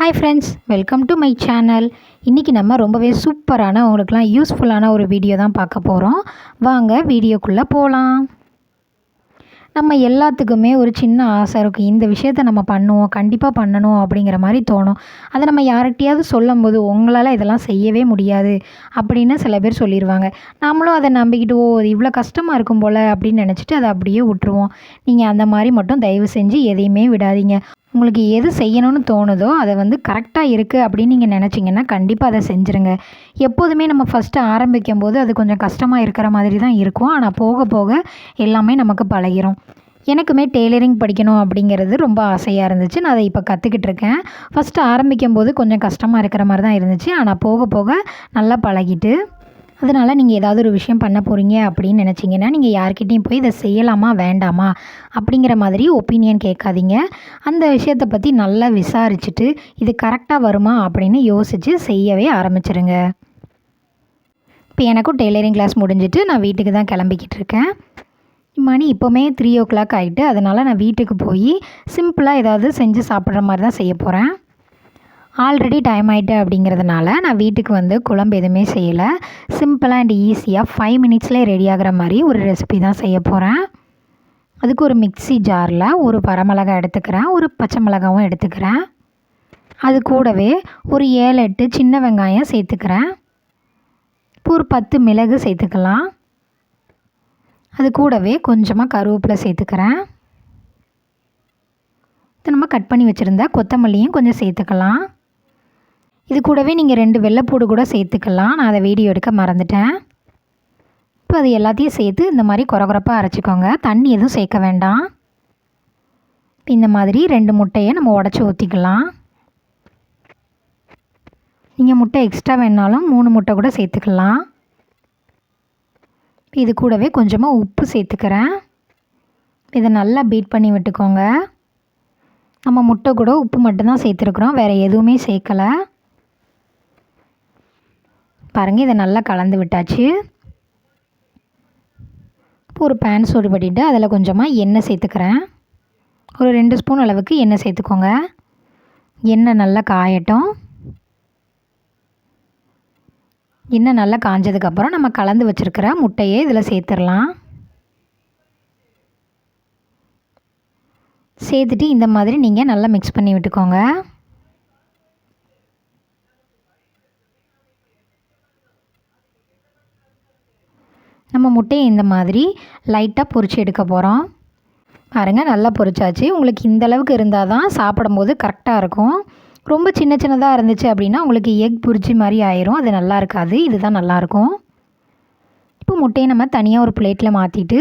Hi friends welcome to my channel இன்றைக்கி நம்ம ரொம்பவே சூப்பரான உங்களுக்குலாம் யூஸ்ஃபுல்லான ஒரு வீடியோ தான் பார்க்க போகிறோம் வாங்க வீடியோக்குள்ளே போகலாம் நம்ம எல்லாத்துக்குமே ஒரு சின்ன ஆசை இருக்கும் இந்த விஷயத்த நம்ம பண்ணுவோம் கண்டிப்பாக பண்ணணும் அப்படிங்கிற மாதிரி தோணும். அதை நம்ம யார்கிட்டயாவது சொல்லும்போது உங்களால் இதெல்லாம் செய்யவே முடியாது அப்படின்னு சில பேர் சொல்லிடுவாங்க நாமளும் அதை நம்பிக்கிட்டு ஓ அது இவ்வளோ கஷ்டமாக இருக்கும் போல் அப்படின்னு நினச்சிட்டு அதை அப்படியே விட்டுருவோம். நீங்கள் அந்த மாதிரி மட்டும் தயவு செஞ்சு எதையுமே விடாதீங்க. உங்களுக்கு எது செய்யணும்னு தோணுதோ அதை வந்து கரெக்டாக இருக்குது அப்படின்னு நீங்கள் நினச்சிங்கன்னா கண்டிப்பாக அதை செஞ்சுருங்க. எப்போதுமே நம்ம ஃபஸ்ட்டு ஆரம்பிக்கும் போது அது கொஞ்சம் கஷ்டமாக இருக்கிற மாதிரி தான் இருக்கும். ஆனால் போக போக எல்லாமே நமக்கு பழகிரும். எனக்குமே டெய்லரிங் படிக்கணும் அப்படிங்கிறது ரொம்ப ஆசையாக இருந்துச்சு. நான் அதை இப்போ கற்றுக்கிட்டு இருக்கேன். ஃபஸ்ட்டு ஆரம்பிக்கும் போது கொஞ்சம் கஷ்டமாக இருக்கிற மாதிரி தான் இருந்துச்சு. ஆனால் போக போக நல்லா பழகிட்டு அதனால் நீங்கள் ஏதாவது ஒரு விஷயம் பண்ண போகிறீங்க அப்படின்னு நினச்சிங்கன்னா நீங்கள் யார்கிட்டையும் போய் இதை செய்யலாமா வேண்டாமா அப்படிங்கிற மாதிரி ஒப்பீனியன் கேட்காதீங்க. அந்த விஷயத்தை பற்றி நல்லா விசாரிச்சுட்டு இது கரெக்டாக வருமா அப்படின்னு யோசித்து செய்யவே ஆரம்பிச்சிருங்க. இப்போ எனக்கும் டெய்லரிங் கிளாஸ் முடிஞ்சிட்டு நான் வீட்டுக்கு தான் கிளம்பிக்கிட்டு இருக்கேன். மணி இப்போவுமே த்ரீ ஓ கிளாக் ஆகிட்டு அதனால் நான் வீட்டுக்கு போய் சிம்பிளாக ஏதாவது செஞ்சு சாப்பிட்ற மாதிரி தான் செய்ய போகிறேன் ஆல்ரெடி டைம் ஆகிட்டு அப்படிங்கிறதுனால நான் வீட்டுக்கு வந்து குழம்பு எதுவுமே செய்யலை. சிம்பிளாக அண்ட் ஈஸியாக ஃபைவ் மினிட்ஸ்லேயே ரெடி ஆகிற மாதிரி ஒரு ரெசிபி தான் செய்ய போகிறேன் அதுக்கு ஒரு மிக்ஸி ஜாரில் ஒரு பரமிளகா எடுத்துக்கிறேன் ஒரு பச்சை மிளகாவும் எடுத்துக்கிறேன். அது கூடவே ஒரு ஏழு எட்டு சின்ன வெங்காயம் சேர்த்துக்கிறேன். இப்போ ஒரு பத்து மிளகு சேர்த்துக்கலாம். அது கூடவே கொஞ்சமாக கருவேப்பிலை சேர்த்துக்கிறேன். இது நம்ம கட் பண்ணி வச்சுருந்தா கொத்தமல்லியும் கொஞ்சம் சேர்த்துக்கலாம். இது கூடவே நீங்கள் ரெண்டு வெள்ளைப்பூடு கூட சேர்த்துக்கலாம். நான் அதை வீடியோ எடுக்க மறந்துட்டேன். இப்போ அது எல்லாத்தையும் சேர்த்து இந்த மாதிரி குறகுறப்பாக அரைச்சிக்கோங்க. தண்ணி எதுவும் சேர்க்க வேண்டாம். இந்த மாதிரி ரெண்டு முட்டையை நம்ம உடச்சி ஊற்றிக்கலாம் நீங்கள் முட்டை எக்ஸ்ட்ரா வேணாலும் மூணு முட்டை கூட சேர்த்துக்கலாம். இது கூடவே கொஞ்சமாக உப்பு சேர்த்துக்கிறேன். இதை நல்லா பீட் பண்ணி விட்டுக்கோங்க. நம்ம முட்டை கூட உப்பு மட்டும்தான் சேர்த்துருக்குறோம். வேறு எதுவுமே சேர்க்கலை. பாருங்கள் இதை நல்லா கலந்து விட்டாச்சு. ஒரு பேன் சூடு பண்ணிவிட்டு அதில் கொஞ்சமாக எண்ணெய் சேர்த்துக்கிறேன். ஒரு ரெண்டு ஸ்பூன் அளவுக்கு எண்ணெய் சேர்த்துக்கோங்க. எண்ணெய் நல்லா காயட்டும். எண்ணெய் நல்லா காஞ்சதுக்கப்புறம் நம்ம கலந்து வச்சுருக்கிற முட்டையை இதில் சேர்த்துடலாம். சேர்த்துட்டு இந்த மாதிரி நீங்கள் நல்லா மிக்ஸ் பண்ணி விட்டுக்கோங்க நம்ம முட்டையை இந்த மாதிரி லைட்டாக பொறிச்சு எடுக்க போகிறோம் பாருங்கள் நல்லா பொரிச்சாச்சு உங்களுக்கு இந்த அளவுக்கு இருந்தால் தான் சாப்பிடும்போது கரெக்டாக இருக்கும். ரொம்ப சின்ன சின்னதாக இருந்துச்சு அப்படின்னா உங்களுக்கு எக் பொரிச்சி மாதிரி ஆயிரும். அது நல்லா இருக்காது. இதுதான் நல்லாயிருக்கும் இப்போ முட்டையை நம்ம தனியாக ஒரு பிளேட்டில் மாற்றிட்டு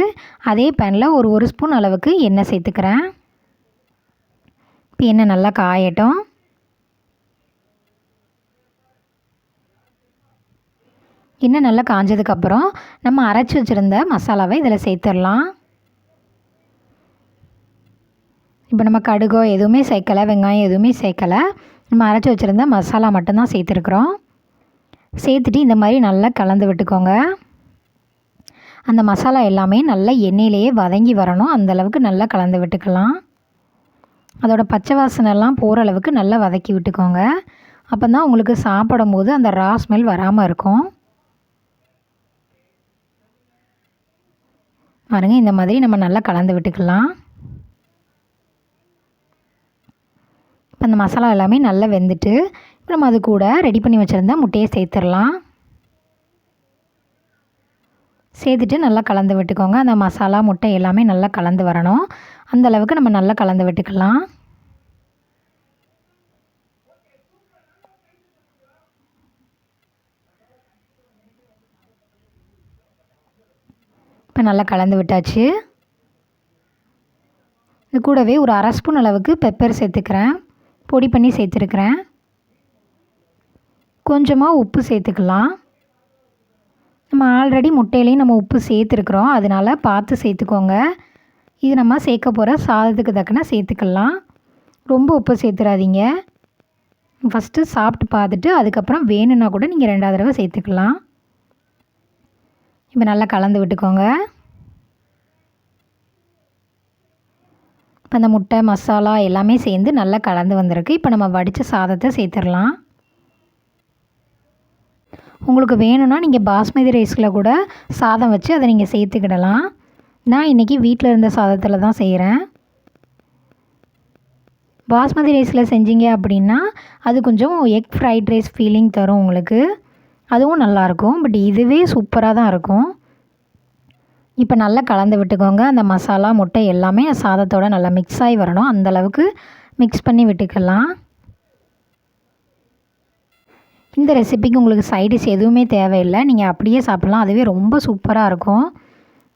அதே பேனில் ஒரு ஒரு ஸ்பூன் அளவுக்கு எண்ணெய் சேர்த்துக்கிறேன். இப்போ எண்ணெய் நல்லா காயட்டும். இன்னும் நல்லா காஞ்சதுக்கப்புறம் நம்ம அரைச்சி வச்சுருந்த மசாலாவை இதில் சேர்த்துடலாம். இப்போ நம்ம கடுகோ எதுவுமே சேர்க்கலை வெங்காயம் எதுவுமே சேர்க்கலை. நம்ம அரைச்சி வச்சுருந்த மசாலா மட்டும்தான் சேர்த்துருக்குறோம். சேர்த்துட்டு இந்த மாதிரி நல்லா கலந்து விட்டுக்கோங்க. அந்த மசாலா எல்லாமே நல்லா எண்ணெயிலேயே வதங்கி வரணும். அந்தளவுக்கு நல்லா கலந்து விட்டுக்கலாம். அதோட பச்சை வாசனைலாம் போகிற அளவுக்கு நல்லா வதக்கி விட்டுக்கோங்க. அப்போ தான் உங்களுக்கு சாப்பிடும் போது அந்த ரா ஸ்மெல் வராமல் இருக்கும். பாருங்க இந்த மாதிரி நம்ம நல்லா கலந்து விட்டுக்கலாம். இப்போ அந்த மசாலா எல்லாமே நல்லா வெந்துட்டு இப்போ நம்ம அது கூட ரெடி பண்ணி வச்சுருந்தா முட்டையை சேர்த்துடலாம். சேர்த்துட்டு நல்லா கலந்து விட்டுக்கோங்க. அந்த மசாலா முட்டை எல்லாமே நல்லா கலந்து வரணும். அந்தளவுக்கு நம்ம நல்லா கலந்து விட்டுக்கலாம். இப்போ நல்லா கலந்து விட்டாச்சு. இது கூடவே ஒரு அரை ஸ்பூன் அளவுக்கு பெப்பர் சேர்த்துக்கிறேன். பொடி பண்ணி சேர்த்துருக்குறேன். கொஞ்சமாக உப்பு சேர்த்துக்கலாம். நம்ம ஆல்ரெடி முட்டையிலையும் நம்ம உப்பு சேர்த்துருக்குறோம். அதனால் பார்த்து சேர்த்துக்கோங்க. இது நம்ம சேர்க்க போகிற சாதத்துக்கு தக்கன சேர்த்துக்கலாம். ரொம்ப உப்பு சேர்த்துடாதீங்க ஃபஸ்ட்டு சாப்பிட்டு பார்த்துட்டு அதுக்கப்புறம் வேணும்னா கூட நீங்கள் ரெண்டாவது தடவை சேர்த்துக்கலாம். இப்போ நல்லா கலந்து விட்டுக்கோங்க. இப்போ அந்த முட்டை மசாலா எல்லாமே சேர்ந்து நல்லா கலந்து வந்திருக்கு. இப்போ நம்ம வடித்த சாதத்தை சேர்த்துடலாம். உங்களுக்கு வேணும்னா நீங்கள் பாஸ்மதி ரைஸில் கூட சாதம் வச்சு அதை நீங்கள் சேர்த்துக்கிடலாம். நான் இன்றைக்கி வீட்டில் இருந்த சாதத்தில் தான் செய்கிறேன் பாஸ்மதி ரைஸில் செஞ்சீங்க அப்படின்னா அது கொஞ்சம் எக் ஃப்ரைட் ரைஸ் ஃபீலிங் தரும் உங்களுக்கு. அதுவும் நல்லாயிருக்கும் பட் இதுவே சூப்பராக தான் இருக்கும். இப்போ நல்லா கலந்து விட்டுக்கோங்க. அந்த மசாலா முட்டை எல்லாமே சாதத்தோட நல்லா மிக்ஸ் ஆகி வரணும். அந்தளவுக்கு மிக்ஸ் பண்ணி விட்டுக்கலாம். இந்த ரெசிபிக்கு உங்களுக்கு சைடிஷ் எதுவுமே தேவையில்லை. நீங்கள் அப்படியே சாப்பிட்லாம். அதுவே ரொம்ப சூப்பராக இருக்கும்.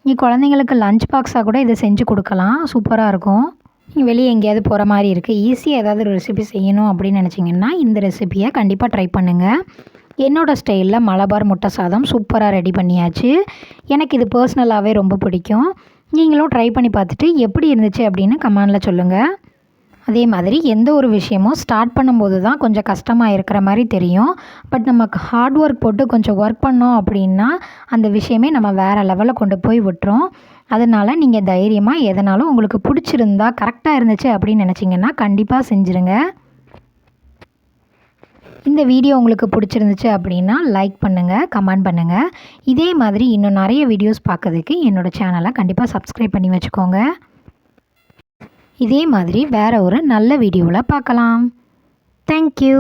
நீ குழந்தைங்களுக்கு லஞ்ச் பாக்ஸாக கூட இதை செஞ்சு கொடுக்கலாம். சூப்பராக இருக்கும். நீங்கள் வெளியே எங்கேயாவது போகிற மாதிரி இருக்குது ஈஸியாக ஏதாவது ஒரு ரெசிபி செய்யணும் அப்படின்னு நினச்சிங்கன்னா இந்த ரெசிபியை கண்டிப்பாக ட்ரை பண்ணுங்கள் என்னோடய ஸ்டைலில் மலபார் முட்டை சாதம் சூப்பராக ரெடி பண்ணியாச்சு. எனக்கு இது பர்சனலாகவே ரொம்ப பிடிக்கும். நீங்களும் ட்ரை பண்ணி பார்த்துட்டு எப்படி இருந்துச்சு அப்படின்னு கமெண்டில் சொல்லுங்கள் அதே மாதிரி எந்த ஒரு விஷயமும் ஸ்டார்ட் பண்ணும்போது தான் கொஞ்சம் கஷ்டமாக இருக்கிற மாதிரி தெரியும். பட் நமக்கு ஹார்ட் ஒர்க் போட்டு கொஞ்சம் ஒர்க் பண்ணோம் அப்படின்னா அந்த விஷயமே நம்ம வேறு லெவலில் கொண்டு போய் விட்டுரும். அதனால் நீங்கள் தைரியமாக எதனாலும் உங்களுக்கு பிடிச்சிருந்தா கரெக்டாக இருந்துச்சு அப்படின்னு நினச்சிங்கன்னா கண்டிப்பாக செஞ்சுருங்க. இந்த வீடியோ உங்களுக்கு பிடிச்சிருந்துச்சு அப்படின்னா லைக் பண்ணுங்கள் கமெண்ட் பண்ணுங்கள் இதே மாதிரி இன்னும் நிறைய வீடியோஸ் பார்க்கறதுக்கு என்னோடய சேனலை கண்டிப்பாக சப்ஸ்கிரைப் பண்ணி வச்சுக்கோங்க. இதே மாதிரி வேறு ஒரு நல்ல வீடியோவில் பார்க்கலாம். தேங்க்யூ